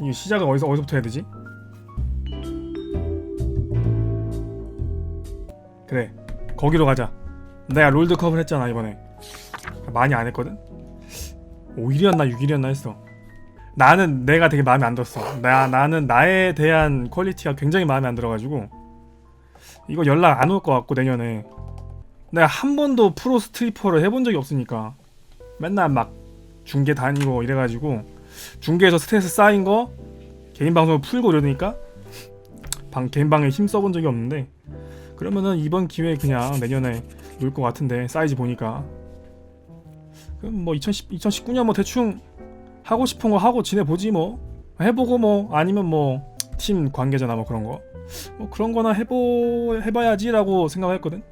이 시작은 어디서 어디서부터 해야 되지? 그래 거기로 가자. 내가 롤드컵을 했잖아 이번에. 많이 안 했거든? 5일이었나 6일이었나 했어. 나는 내가 되게 마음에 안 들었어. 나, 나는 나에 대한 퀄리티가 굉장히 마음에 안 들어가지고. 이거 연락 안 올 것 같고 내년에. 내가 한 번도 프로 스트리퍼를 해본 적이 없으니까. 맨날 막 중계 다니고 이래가지고 중계에서 스트레스 쌓인 거 개인 방송을 풀고 이러니까 방, 개인 방에 힘 써본 적이 없는데 그러면은 이번 기회에 그냥 내년에 놀 것 같은데 사이즈 보니까. 그럼 뭐 2010, 2019년 뭐 대충 하고 싶은 거 하고 지내보지 뭐. 해보고 뭐 아니면 뭐 팀 관계자나 뭐 그런 거. 뭐 그런 거나 해보 해봐야지라고 생각했거든.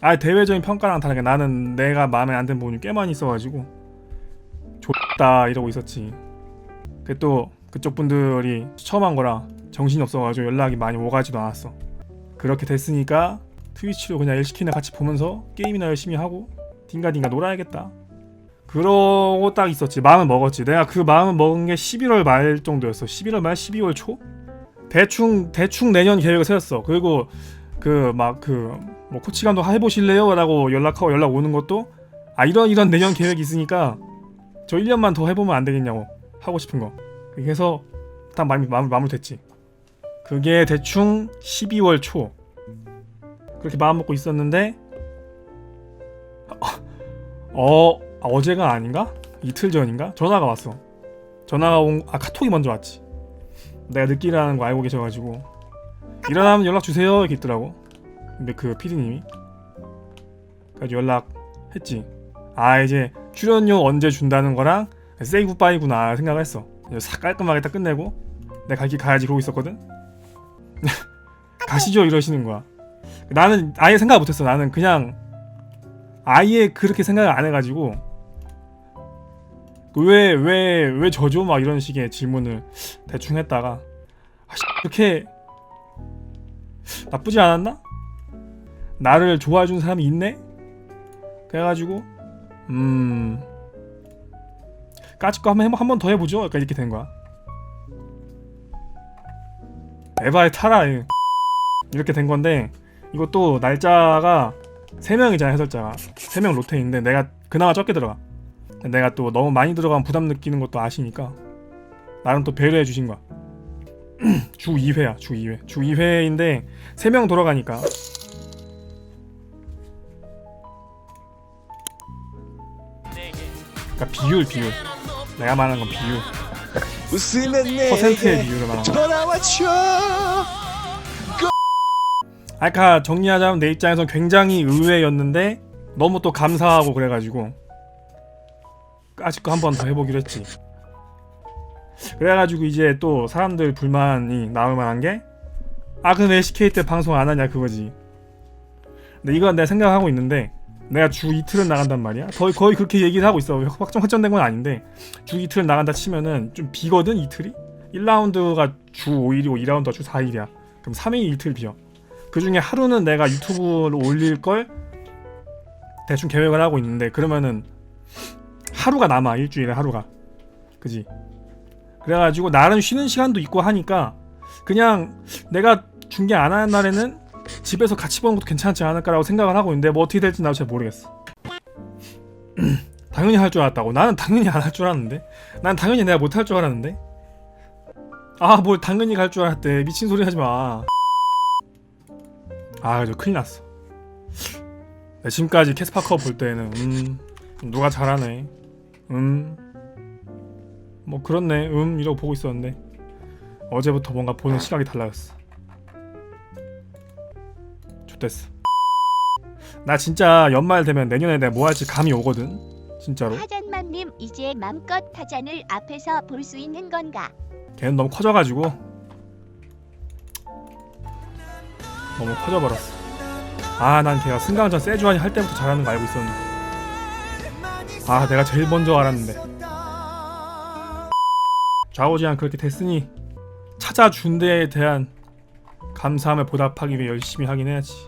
아 대외적인 평가랑 다르게 나는 내가 마음에 안 드는 부분이 꽤 많이 있어가지고 좋다 이러고 있었지. 그또 그쪽 분들이 처음 한 거라 정신이 없어가지고 연락이 많이 오가지도 않았어. 그렇게 됐으니까 트위치로 그냥 일시키나 같이 보면서 게임이나 열심히 하고 딩가딩가 놀아야겠다. 그러고 딱 있었지. 마음을 먹었지. 내가 그 마음을 먹은 게 11월 말 정도였어. 11월 말, 12월 초? 대충 대충 내년 계획을 세웠어. 그리고 그 막 그 뭐 코치 감독 해보실래요?라고 연락하고 연락 오는 것도 아 이런 이런 내년 계획이 있으니까 저 1년만 더 해보면 안 되겠냐고 하고 싶은 거. 그래서 딱 마음이 마무, 마무리 됐지. 그게 대충 12월 초 그렇게 마음 먹고 있었는데 어 아, 어제가 아닌가? 이틀 전인가? 전화가 왔어. 전화가 온 아 카톡이 먼저 왔지. 내가 늦기라는 거 알고 계셔가지고 일어나면 연락 주세요 이렇게 있더라고. 근데 그 피디님이 그래서 연락했지. 아 이제 출연료 언제 준다는 거랑 세이 굿바이구나 생각을 했어. 싹 깔끔하게 딱 끝내고 내가 갈 길 가야지 그러고 있었거든. 가시죠 이러시는 거야. 나는 아예 생각 못했어. 나는 그냥 아예 그렇게 생각을 안 해가지고 왜 왜 왜 저죠 막 이런 식의 질문을 대충 했다가 아, 씨, 그렇게 나쁘지 않았나? 나를 좋아해 준 사람이 있네? 그래가지고 음 까짓 거 한번 한번 더 해보죠. 약간 이렇게 된 거야. 에바에 타라 이. 이렇게 된 건데 이것도 날짜가 3명이잖아 해설자가 3명 로테인데 내가 그나마 적게 들어가 내가 또 너무 많이 들어가면 부담 느끼는 것도 아시니까 나름 또 배려해 주신 거야 주 2회야 주 2회 주 2회인데 3명 돌아가니까 그러니까 비율 비율 내가 말하는 건 비율 웃으면 내 퍼센트의 비율을 말하는 전화와 쳐 아까 정리하자면 내 입장에선 굉장히 의외였는데 너무 또 감사하고 그래가지고 아직도 한 번 더 해보기로 했지. 그래가지고 이제 또 사람들 불만이 나올 만한 게 아 그럼 SK 때 방송 안 하냐 그거지. 근데 이건 내가 생각하고 있는데 내가 주 이틀은 나간단 말이야. 거의 거의 그렇게 얘기를 하고 있어. 확정 확정된 건 아닌데 주 이틀 나간다 치면은 좀 비거든 이틀이. 1라운드가 주 5일이고 2라운드가 주 4일이야. 그럼 3일 이틀 비어. 그 중에 하루는 내가 유튜브로 올릴 걸 대충 계획을 하고 있는데 그러면은 하루가 남아 일주일에 하루가 그지 그래가지고 나름 쉬는 시간도 있고 하니까 그냥 내가 중계 안 하는 날에는 집에서 같이 보는 것도 괜찮지 않을까라고 생각을 하고 있는데 뭐 어떻게 될지 나도 잘 모르겠어 당연히 할 줄 알았다고 나는 당연히 안 할 줄 알았는데 난 당연히 내가 못 할 줄 알았는데 아 뭘 당연히 갈 줄 알았대 미친 소리 하지 마 아, 저 큰일 났어. 네, 지금까지 캐스파커 볼 때는 음 누가 잘하네. 음. 뭐 그렇네. 음 이러고 보고 있었는데 어제부터 뭔가 보는 시각이 달라졌어. 좋댔어. 나 진짜 연말 되면 내년에 내가 뭐 할지 감이 오거든. 진짜로. 타잔맘님 이제 맘껏 타잔을 앞에서 볼 수 있는 건가? 걔는 너무 커져가지고 너무 커져버렸어. 아, 난 걔가 승강전 세주환이 할 때부터 잘하는 거 알고 있었는데. 아, 내가 제일 먼저 알았는데. 좌우지간 그렇게 됐으니 찾아준 데에 대한 감사함을 보답하기 위해 열심히 하긴 해야지.